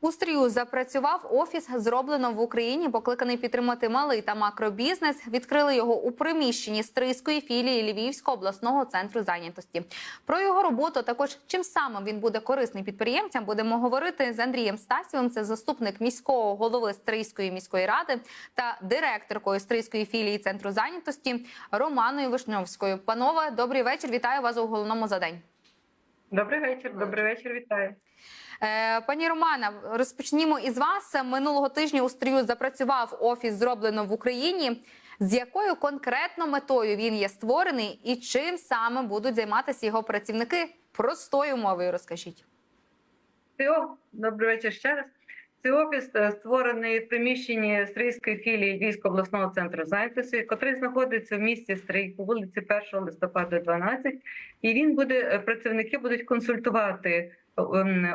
У Стрію запрацював офіс, зроблено в Україні, покликаний підтримати малий та макробізнес. Відкрили його у приміщенні Стрийської філії Львівського обласного центру зайнятості. Про його роботу також чим саме він буде корисний підприємцям. Будемо говорити з Андрієм Стасівим. Це заступник міського голови Стрийської міської ради та директоркою Стрийської філії центру зайнятості Романою Вишньовською. Панове, добрий вечір. Вітаю вас у головному за день. Добрий вечір, добрий вечір, вітаю. Е, Пані Романа, розпочнімо із вас. Минулого тижня у стрію запрацював офіс, зроблено в Україні. З якою конкретно метою він є створений, і чим саме будуть займатися його працівники? Простою мовою розкажіть. Добрий вечір ще раз. Цей офіс е, створений в приміщенні Стрийської філії Львівського обласного центру зайнятості, який знаходиться в місті Стрий по вулиці 1 листопада, 12. І він буде е, працівники будуть консультувати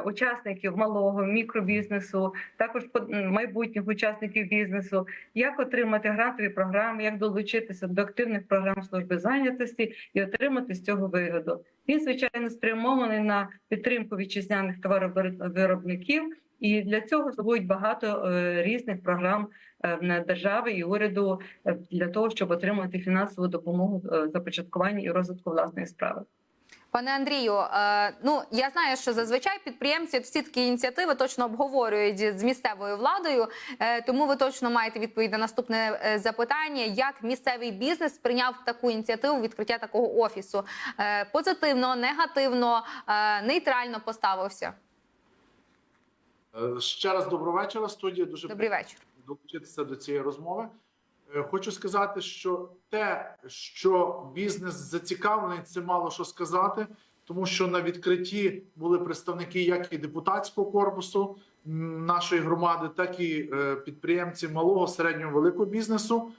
учасників малого мікробізнесу, також майбутніх учасників бізнесу, як отримати грантові програми, як долучитися до активних програм служби зайнятості і отримати з цього вигоду. Він звичайно спрямований на підтримку вітчизняних товаровиробників. І для цього слугують багато е, різних програм е, держави і уряду е, для того, щоб отримати фінансову допомогу започаткування і розвитку власної справи. Пане Андрію, е, ну я знаю, що зазвичай підприємці всі такі ініціативи точно обговорюють з місцевою владою. Е, тому ви точно маєте відповідь на наступне е, запитання: як місцевий бізнес прийняв таку ініціативу відкриття такого офісу? Позитивно, негативно, нейтрально поставився. Ще раз доброго вечора, студія. Дуже Добрий вечір. долучитися до цієї розмови. Е, Хочу сказати, що те, що бізнес зацікавлений, це мало що сказати, тому що на відкритті були представники як і депутатського корпусу нашої громади, так і е, підприємці малого, середнього, великого бізнесу.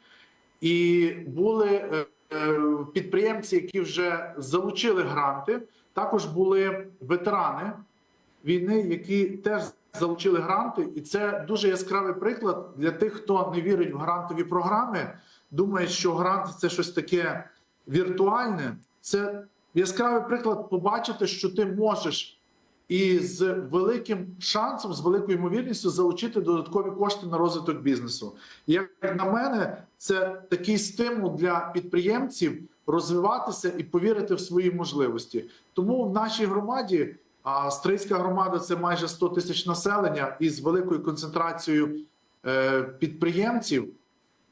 І були е, підприємці, які вже залучили гранти. Також були ветерани війни, які теж залучили гранти, і це дуже яскравий приклад для тих, хто не вірить в грантові програми. Думає, що грант це щось таке віртуальне. Це яскравий приклад побачити, що ти можеш і з великим шансом, з великою ймовірністю залучити додаткові кошти на розвиток бізнесу. Як на мене, це такий стимул для підприємців розвиватися і повірити в свої можливості. Тому в нашій громаді. А Стрийська громада це майже 100 тисяч населення із великою концентрацією е, підприємців.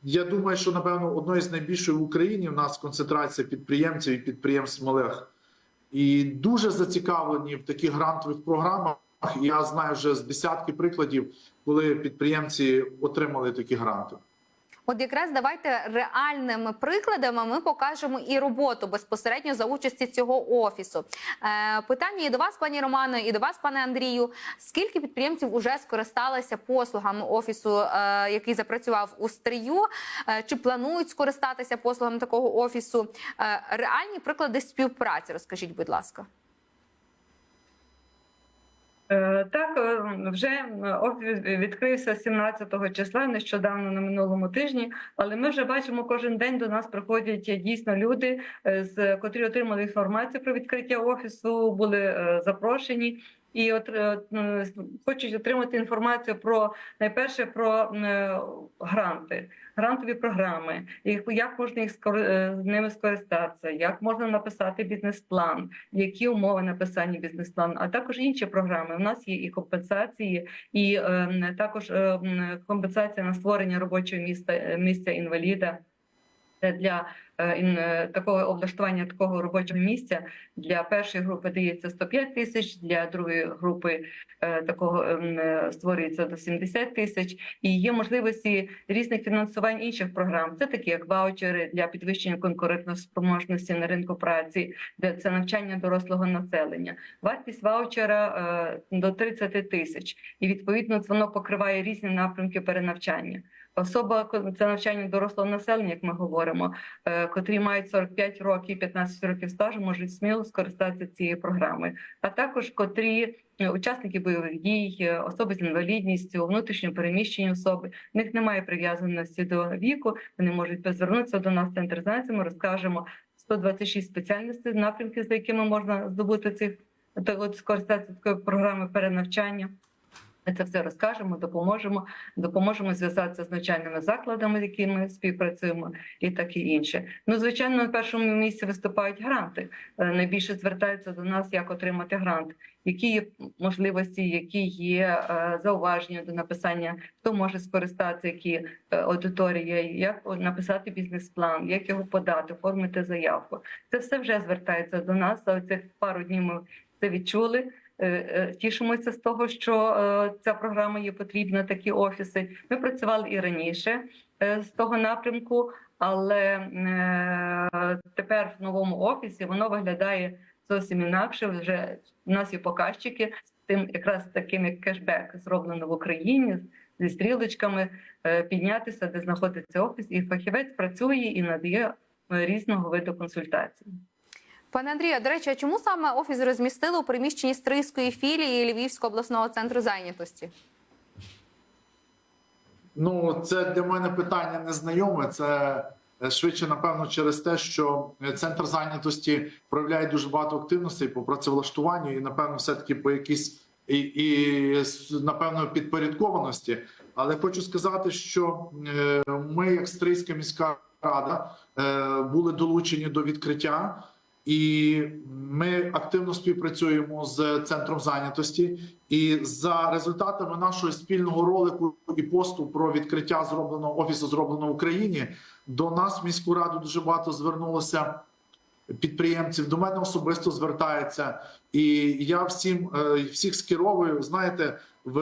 Я думаю, що напевно одною з найбільшої в Україні в нас концентрація підприємців і підприємств малих. І дуже зацікавлені в таких грантових програмах. Я знаю вже з десятки прикладів, коли підприємці отримали такі гранти. От якраз давайте реальними прикладами ми покажемо і роботу безпосередньо за участі цього офісу. Е, питання і до вас, пані Романо, і до вас, пане Андрію. Скільки підприємців уже скористалися послугами офісу, е, який запрацював у стрію? Е, чи планують скористатися послугами такого офісу? Е, реальні приклади співпраці, розкажіть, будь ласка. Е, Так, е, вже відкрився 17 числа, нещодавно на минулому тижні. Але ми вже бачимо, кожен день до нас приходять дійсно люди, е, з котрі отримали інформацію про відкриття офісу, були е, запрошені. І от е, хочуть отримати інформацію про найперше про е, гранти, грантові програми, як, можна їх е, ними скористатися, як можна написати бізнес-план, які умови написання бізнес-плану, а також інші програми. У нас є і компенсації, і е, також е, компенсація на створення робочого міста е, місця інваліда. Для е, е, такого облаштування такого робочого місця для першої групи дається 105 тисяч, для другої групи е, такого ем, створюється до 70 тисяч. І є можливості різних фінансувань інших програм. Це такі як ваучери для підвищення конкурентоспроможності на ринку праці, де це навчання дорослого населення. Вартість ваучера до 30 тисяч, і відповідно воно покриває різні напрямки перенавчання. Особа це навчання дорослого населення, як ми говоримо, е, котрі мають 45 років, 15 років стажу, можуть сміло скористатися цією програмою. А також котрі е, учасники бойових дій, е, особи з інвалідністю, внутрішньо переміщені особи. В них немає прив'язаності до віку. Вони можуть звернутися до нас в центр знань. Ми розкажемо 126 спеціальностей, напрямків, за якими можна здобути цих от скористатися такої програми перенавчання. Ми це все розкажемо, допоможемо, допоможемо зв'язатися з навчальними закладами, з якими співпрацюємо, і таке інше. Ну, звичайно, на першому місці виступають гранти. Е, Найбільше звертаються до нас, як отримати грант, які є можливості, які є е, зауваження до написання, хто може скористатися, які е, аудиторії, як написати бізнес-план, як його подати, оформити заявку. Це все вже звертається до нас. За цих пару днів ми це відчули. Е, е, Тішимося з того, що е, ця програма є потрібна, такі офіси. Ми працювали і раніше з того напрямку, але тепер в новому офісі воно виглядає зовсім інакше. Вже в нас є показчики з тим, якраз таким як кешбек зроблено в Україні зі стрілочками піднятися, де знаходиться офіс, і фахівець працює і надає різного виду консультацій. Пане Андрію, до речі, а чому саме офіс розмістили у приміщенні Стрийської філії Львівського обласного центру зайнятості? Ну, це для мене питання незнайоме. Це е, швидше, напевно, через те, що е, центр зайнятості проявляє дуже багато активностей по працевлаштуванню, і напевно, все таки по якійсь і, і напевно підпорядкованості. Але хочу сказати, що е, ми, як Стрийська міська рада, були долучені до відкриття. І ми активно співпрацюємо з центром зайнятості. І за результатами нашого спільного ролику і посту про відкриття зробленого офісу зроблено в Україні до нас в міську раду дуже багато звернулося підприємців. До мене особисто звертається, і я всім е, всіх скеровую. Знаєте, в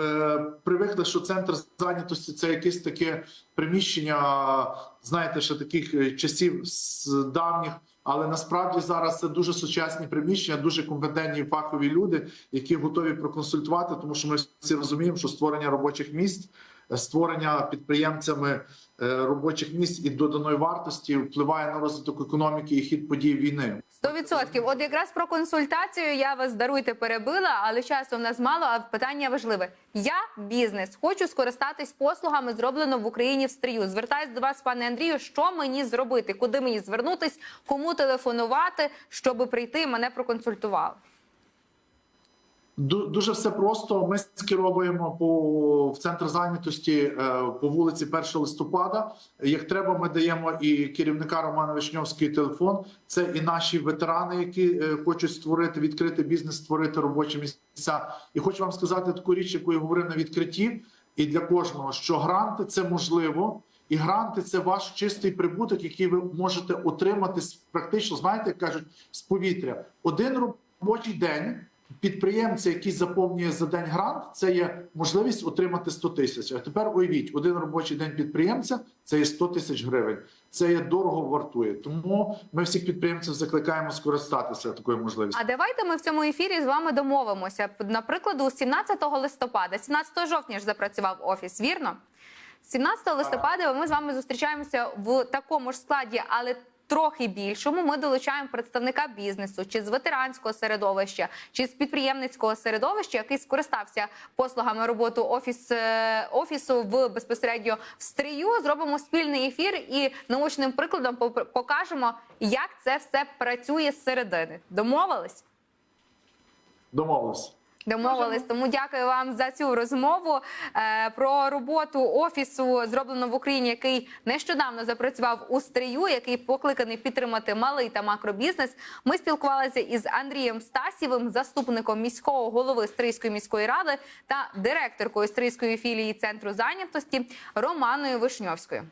привикли, що центр зайнятості це якесь таке приміщення, знаєте, ще таких е, часів з давніх. Але насправді зараз це дуже сучасні приміщення, дуже компетентні фахові люди, які готові проконсультувати, тому що ми всі розуміємо, що створення робочих місць, створення підприємцями е, робочих місць і доданої вартості впливає на розвиток економіки і хід подій війни. Сто відсотків. От якраз про консультацію я вас даруйте перебила, але часу в нас мало. А питання важливе. Я бізнес, хочу скористатись послугами, зроблено в Україні в стрію. Звертаюсь до вас, пане Андрію. Що мені зробити? Куди мені звернутись? Кому телефонувати, щоб прийти мене проконсультували? Ду- Дуже все просто. Ми скеровуємо по в центр зайнятості е, по вулиці 1 листопада. Як треба, ми даємо і керівника Романа Вишньовський телефон. Це і наші ветерани, які е, хочуть створити відкрити бізнес, створити робочі місця. І хочу вам сказати таку річ, яку я говорив на відкритті, і для кожного, що гранти це можливо. І гранти це ваш чистий прибуток, який ви можете отримати практично, знаєте, як кажуть, з повітря. Один робочий день підприємця, який заповнює за день грант, це є можливість отримати 100 тисяч. А тепер уявіть, один робочий день підприємця це є 100 тисяч гривень. Це є дорого вартує. Тому ми всіх підприємців закликаємо скористатися такою можливістю. А давайте ми в цьому ефірі з вами домовимося. Наприклад, 17 листопада, 17 жовтня ж запрацював офіс, вірно? 17 листопада ми з вами зустрічаємося в такому ж складі, але трохи більшому. Ми долучаємо представника бізнесу чи з ветеранського середовища, чи з підприємницького середовища, який скористався послугами роботи офіс е, офісу в безпосередньо в стрію. Зробимо спільний ефір і наочним прикладом покажемо, як це все працює зсередини. Домовились? Домовилися. Домовились, тому дякую вам за цю розмову е, про роботу офісу, зроблено в Україні, який нещодавно запрацював у стрію, який покликаний підтримати малий та макробізнес. Ми спілкувалися із Андрієм Стасєвим, заступником міського голови Стрийської міської ради та директоркою Стрийської філії центру зайнятості Романою Вишньовською.